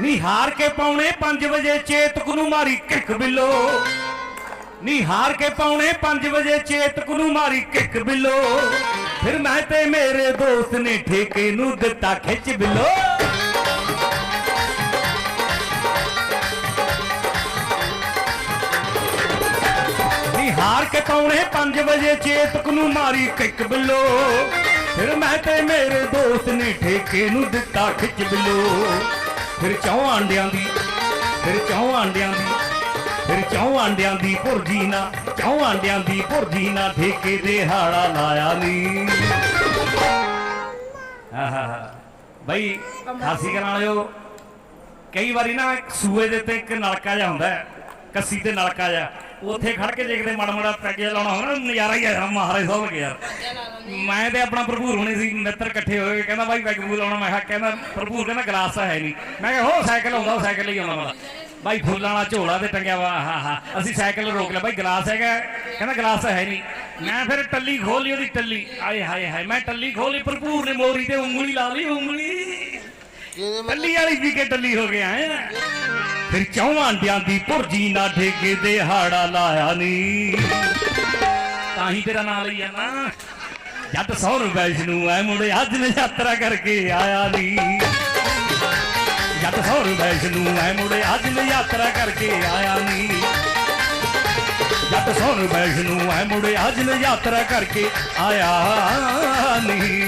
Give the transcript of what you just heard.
ਨਿਹਾਰ ਕੇ ਪਾਉਣੇ 5 ਵਜੇ ਚੇਤਕ ਨੂੰ ਮਾਰੀ ਕਿੱਕ ਬਿੱਲੋ। ਨੀ ਹਾਰ ਕੇ ਪਾਉਣੇ 5 ਵਜੇ ਚੇਤਕ ਨੂੰ ਮਾਰੀ ਕਿੱਕ ਬਿੱਲੋ। ਫਿਰ ਮੈਂ ਤੇ ਮੇਰੇ ਦੋਸਤ ਨੇ ਠੇਕੇ ਨੂੰ ਦਿੱਤਾ ਖਿੱਚ ਬਿੱਲੋ। ਨੀ ਹਾਰ ਕੇ ਪਾਉਣੇ 5 ਵਜੇ ਚੇਤਕ ਨੂੰ ਮਾਰੀ ਕਿੱਕ ਬਿੱਲੋ। ਫਿਰ ਮੈਂ ਤੇ ਮੇਰੇ ਦੋਸਤ ਨੇ ਠੇਕੇ ਨੂੰ ਦਿੱਤਾ ਖਿੱਚ ਬਿੱਲੋ। ਫਿਰ ਚੌਂ ਆਂਡਿਆਂ ਦੀ ਫਿਰ ਚੌਂ ਆਂਡਿਆਂ ਦੀ ਫਿਰ ਚੌਂ ਆਂਡਿਆਂ ਦੀ ਭੁਰਜੀ ਨਾ ਚੌਂ ਆਂਡਿਆਂ ਦੀ ਭੁਰਜੀ ਨਾ ਠੇਕੇ ਦੇ ਹਾੜਾ ਲਾਇਆ ਨੀ। ਆਹਾ ਬਈ ਖਾਸੀ ਕਰਨ ਵਾਲਿਓ ਕਈ ਵਾਰੀ ਨਾ ਸੂਏ ਦੇ ਉੱਤੇ ਇੱਕ ਨਲਕਾ ਜਿਹਾ ਹੁੰਦਾ ਹੈ, ਕੱਸੀ ਤੇ ਨਲਕਾ ਜਿਹਾ ਉੱਥੇ ਖੜ ਕੇ ਦੇਖਦੇ ਮੜ ਮੜਾ ਪੈਗੇ ਲਾਉਣਾ ਹੋਣਾ ਨਜ਼ਾਰਾ ਹੀ ਆਇਆ ਮਹਾਰਾਜ ਸਾਹਿਬ ਕੇ ਯਾਰ। ਮੈਂ ਤੇ ਆਪਣਾ ਭਰਪੂਰ ਹੋਣੀ ਸੀ, ਮਿੱਤਰ ਇਕੱਠੇ ਹੋਏ, ਕਹਿੰਦਾ ਬਾਈ ਪੈਗ ਪੂਗ ਲਾਉਣਾ। ਮੈਂ ਕਿਹਾ, ਕਹਿੰਦਾ, ਭਰਪੂਰ ਕਹਿੰਦਾ ਗਲਾਸ ਤਾਂ ਹੈ ਨਹੀਂ। ਮੈਂ ਕਿਹਾ ਹੋ ਸਾਈਕਲ ਆਉਂਦਾ, ਉਹ ਸਾਈਕਲ ਹੀ ਆਉਂਦਾ ਵਾਲਾ। ਬਾਈ ਫੁੱਲਾਂ ਵਾਲਾ ਝੋਲਾ ਤੇ ਟੰਗਿਆ ਵਾ ਹਾਂ ਹਾਂ ਅਸੀਂ ਸਾਈਕਲ ਰੋਕ ਲਿਆ। ਬਾਈ ਗਲਾਸ ਹੈਗਾ, ਕਹਿੰਦਾ ਗਲਾਸ ਤਾਂ ਹੈ ਨਹੀਂ। ਮੈਂ ਫਿਰ ਟੱਲੀ ਖੋਲੀ ਉਹਦੀ ਟੱਲੀ। ਆਏ ਹਾਏ ਹਾਏ, ਮੈਂ ਟੱਲੀ ਖੋਲੀ ਭਰਪੂਰ ਨੇ ਮੋਰੀ ਤੇ ਉਂਗਲੀ ਲਾ ਲਈ, ਉਂਗਲੀ ਟੱਲੀ ਵਾਲੀ ਵੀ ਕੇ ਟੱਲੀ ਹੋ ਗਿਆ ਹੈ ਫਿਰ ਚੌਵਾਂ ਅੰਡਿਆਂ ਦੀ ਭੁਰਜੀ ਨਾ ਠੇਕੇ ਦੇ ਹਾੜਾ ਲਾਇਆ ਨੀ ਤਾਂ ਹੀ ਤੇਰਾ ਨਾਂ ਲਈ ਆ ਜੱਟ ਸੌਰ ਵੈਸ਼ਨੂ ਐ ਮੁੰਡੇ, ਅੱਜ ਨੇ ਯਾਤਰਾ ਕਰਕੇ ਆਇਆ ਨੀ ਜੱਟ ਸੌਰ ਵੈਸ਼ਨੂ ਐ ਮੁੰਡੇ, ਅੱਜ ਨੇ ਯਾਤਰਾ ਕਰਕੇ ਆਇਆ ਨੀ ਜੱਟ ਸੌਰ ਵੈਸ਼ਨੂ ਐ ਮੁੰਡੇ, ਅੱਜ ਨੇ ਯਾਤਰਾ ਕਰਕੇ ਆਇਆ ਨੀ